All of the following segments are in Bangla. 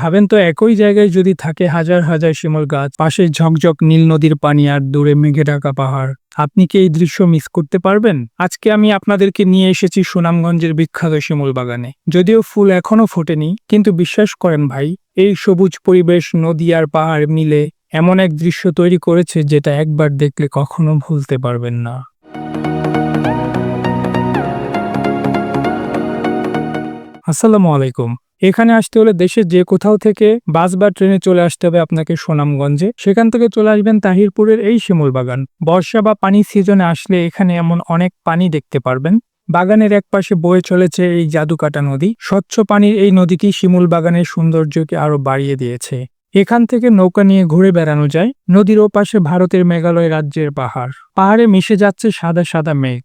ভাবেন তো একই জায়গায় যদি থাকে হাজার হাজার শিমল গাছ, পাশে ঝকঝক নীল নদীর পানি আর দূরে মেঘে ঢাকা পাহাড়। আপনি কি এই দৃশ্য মিস করতে পারবেন? আজকে আমি আপনাদেরকে নিয়ে এসেছি সুনামগঞ্জের বিখ্যাত শিমুল বাগানে। যদিও ফুল এখনও ফোটেনি, কিন্তু বিশ্বাস করেন ভাই, এই সবুজ পরিবেশ, নদী আর পাহাড় মিলে এমন এক দৃশ্য তৈরি করেছে যেটা একবার দেখলে কখনো ভুলতে পারবেন না। আসসালামু আলাইকুম। এখানে আসতে হলে দেশের যে কোথাও থেকে বাস বা ট্রেনে চলে আসতে হবে আপনাকে সুনামগঞ্জে। সেখান থেকে চলে আসবেন তাহিরপুরের এই শিমুল বাগান। বর্ষা বা পানি সিজনে আসলে এখানে এমন অনেক পানি দেখতে পারবেন। বাগানের এক পাশে বয়ে চলেছে এই জাদুকাটা নদী। স্বচ্ছ পানির এই নদীটি শিমুল বাগানের সৌন্দর্যকে আরও বাড়িয়ে দিয়েছে। এখান থেকে নৌকা নিয়ে ঘুরে বেড়ানো যায়। নদীর ওপাশে ভারতের মেঘালয় রাজ্যের পাহাড়। পাহাড়ে মিশে যাচ্ছে সাদা সাদা মেঘ।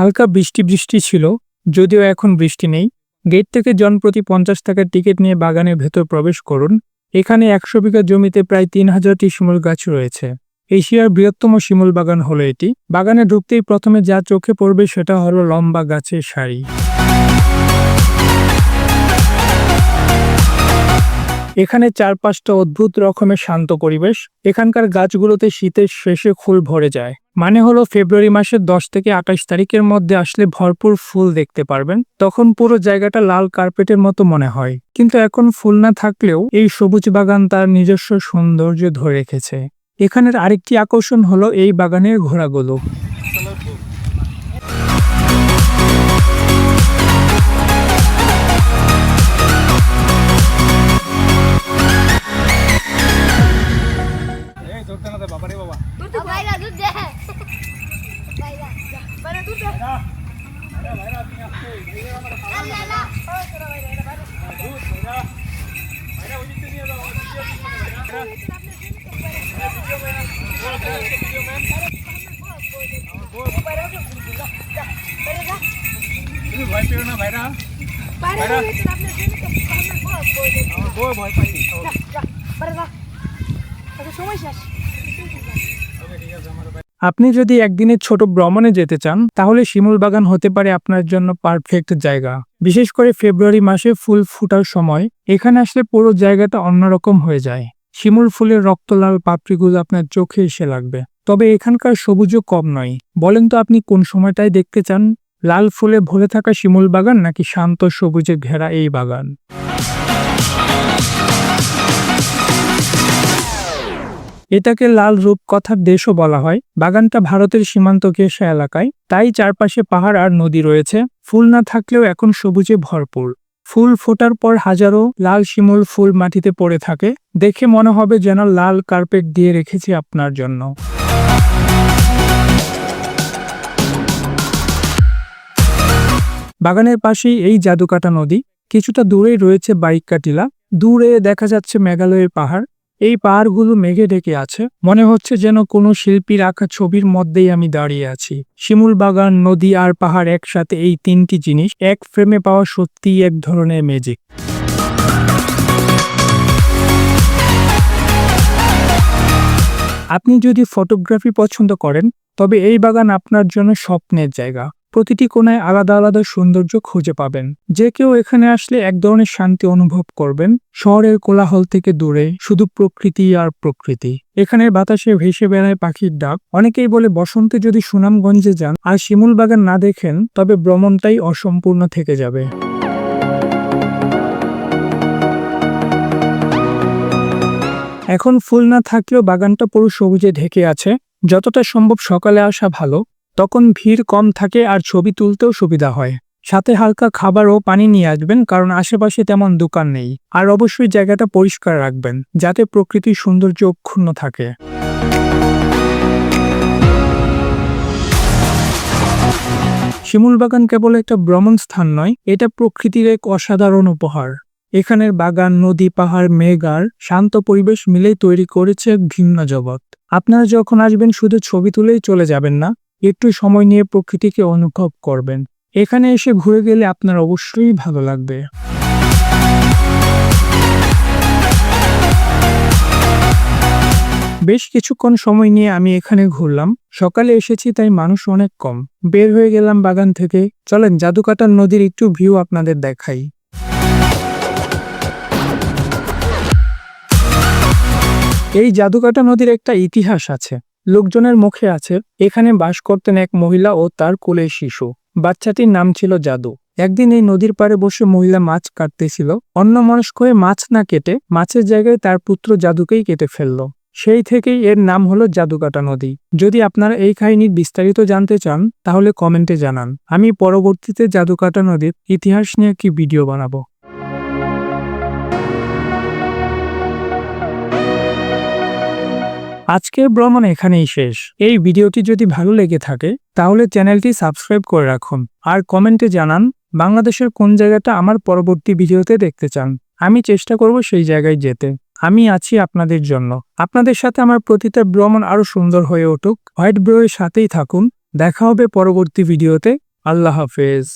হালকা বৃষ্টি বৃষ্টি ছিল, যদিও এখন বৃষ্টি নেই। গেট থেকে জনপ্রতি পঞ্চাশ টাকার টিকিট নিয়ে বাগানের ভেতর প্রবেশ করুন। এখানে একশো বিঘা জমিতে প্রায় তিন হাজারটি শিমুল গাছ রয়েছে। এশিয়ার বৃহত্তম শিমুল বাগান হলো এটি। বাগানে ঢুকতেই প্রথমে যা চোখে পড়বে সেটা হলো লম্বা গাছের সারি। এখানে চারপাশটা অদ্ভুত রকমের শান্ত পরিবেশ। এখানকার গাছগুলোতে শীতের শেষে ফুল ভরে যায়। মানে হলো ফেব্রুয়ারি মাসের দশ থেকে আঠাশ তারিখের মধ্যে আসলে ভরপুর ফুল দেখতে পারবেন। তখন পুরো জায়গাটা লাল কার্পেটের মতো মনে হয়। কিন্তু এখন ফুল না থাকলেও এই সবুজ বাগান তার নিজস্ব সৌন্দর্য ধরে রেখেছে। এখানের আরেকটি আকর্ষণ হলো এই বাগানের ঘোড়াগুলো। ભાઈલા દૂધ દે ભાઈલા ભાઈલા દૂધ દે અરે ભાઈલા તું આપતો ભાઈલા મારા ખાવા દૂધ ભાઈલા ભાઈલા ઉજી તું નિયલો ભાઈ પેરો ના ભાઈરા ભાઈરા બોય બોય પાડી બરાબર તો સમય છે আপনি যদি একদিনের ছোট ভ্রমণে যেতে চান, তাহলে শিমুল বাগান হতে পারে আপনার জন্য পারফেক্ট জায়গা। বিশেষ করে ফেব্রুয়ারি মাসে ফুল ফুটার সময়, এখানে আসলে পুরো জায়গাটা অন্যরকম হয়ে যায়। শিমুল ফুলের রক্তলাল পাপড়িগুলো আপনার চোখে এসে লাগবে। তবে এখানকার সবুজও কম নয়। বলেন তো আপনি কোন সময়টায় দেখতে চান? লাল ফুলে ভরে থাকা শিমুল বাগান নাকি শান্ত সবুজে ঘেরা এই বাগান? এটাকে লাল রূপ কথার দেশও বলা হয়। বাগানটা ভারতের সীমান্ত ঘেঁষা এলাকায়। তাই চারপাশে পাহাড় আর নদী রয়েছে। ফুল না থাকলেও এখন সবুজে ভরপুর। ফুল ফোটার পর হাজারো লাল শিমুল ফুল মাটিতে পড়ে থাকে। দেখে মনে হবে যেন লাল কার্পেট দিয়ে রেখেছি আপনার জন্য। বাগানের পাশেই এই জাদুকাটা নদী। কিছুটা দূরেই রয়েছে বাইক কাটিলা দূরে দেখা যাচ্ছে মেঘালয়ের পাহাড়। এই পাহাড়গুলো মেঘে ঢেকে আছে। মনে হচ্ছে যেন কোনো শিল্পীর আঁকা ছবির মধ্যেই আমি দাঁড়িয়ে আছি। শিমুল বাগান, নদী আর পাহাড় একসাথে এই তিনটি জিনিস এক ফ্রেমে পাওয়া সত্যিই এক ধরনের ম্যাজিক আপনি যদি ফটোগ্রাফি পছন্দ করেন, তবে এই বাগান আপনার জন্য স্বপ্নের জায়গা। প্রতিটি কোণায় আলাদা আলাদা সৌন্দর্য খুঁজে পাবেন। যে কেউ এখানে আসলে এক ধরনের শান্তি অনুভব করবেন। শহরের কোলাহল থেকে দূরে, শুধু প্রকৃতি আর প্রকৃতি। এখানের বাতাসে ভেসে বেড়ায় পাখির ডাক। অনেকেই বলে, বসন্তে যদি সুনামগঞ্জে যান আর শিমুল বাগান না দেখেন, তবে ভ্রমণটাই অসম্পূর্ণ থেকে যাবে। এখন ফুল না থাকলেও বাগানটা পুরো সবুজে ঢেকে আছে। যতটা সম্ভব সকালে আসা ভালো। তখন ভিড় কম থাকে আর ছবি তুলতেও সুবিধা হয়। সাথে হালকা খাবার ও পানি নিয়ে আসবেন কারণ আশেপাশে তেমন দোকান নেই। আর অবশ্যই জায়গাটা পরিষ্কার রাখবেন, যাতে প্রকৃতির সৌন্দর্য অক্ষুণ্ণ থাকে। শিমুল বাগান কেবল একটা ভ্রমণ স্থান নয়, এটা প্রকৃতির এক অসাধারণ উপহার। এখানের বাগান, নদী, পাহাড়, মেঘ আর শান্ত পরিবেশ মিলেই তৈরি করেছে ভিন্ন জগৎ। আপনারা যখন আসবেন শুধু ছবি তুলেই চলে যাবেন না একটু সময় নিয়ে প্রকৃতিকে অনুভব করবেন। এখানে এসে ঘুরে গেলে আপনার অবশ্যই ভালো লাগবে। বেশ কিছুক্ষণ সময় নিয়ে আমি এখানে ঘুরলাম। সকালে এসেছি, তাই মানুষ অনেক কম। বের হয়ে গেলাম বাগান থেকে। চলেন জাদুকাটার নদীর একটু ভিউ আপনাদের দেখাই। এই জাদুকাটা নদীর একটা ইতিহাস আছে। লোকজনের মুখে আছে, এখানে বাস করতেন এক মহিলা ও তার কোলের শিশু। বাচ্চাটির নাম ছিল জাদু। একদিন এই নদীর পাড়ে বসে মহিলা মাছ কাটতেছিল। অন্য মনস্ক হয়ে মাছ না কেটে মাছের জায়গায় তার পুত্র জাদুকেই কেটে ফেলল। সেই থেকেই এর নাম হলো জাদুকাটা নদী। যদি আপনারা এই কাহিনীর বিস্তারিত জানতে চান, তাহলে কমেন্টে জানান। আমি পরবর্তীতে জাদুকাটা নদীর ইতিহাস নিয়ে কি ভিডিও বানাবো। আজকের ভ্রমণ এখানেই শেষ। এই ভিডিওটি যদি ভালো লেগে থাকে, তাহলে চ্যানেলটি সাবস্ক্রাইব করে রাখুন। আর কমেন্টে জানান, বাংলাদেশের কোন জায়গাটা আমার পরবর্তী ভিডিওতে দেখতে চান। আমি চেষ্টা করব সেই জায়গায় যেতে। আমি আছি আপনাদের জন্য। আপনাদের সাথে আমার প্রতিটা ভ্রমণ আরও সুন্দর হয়ে উঠুক। হোয়াইট ব্রোয়ের সাথেই থাকুন। দেখা হবে পরবর্তী ভিডিওতে। আল্লাহ হাফেজ।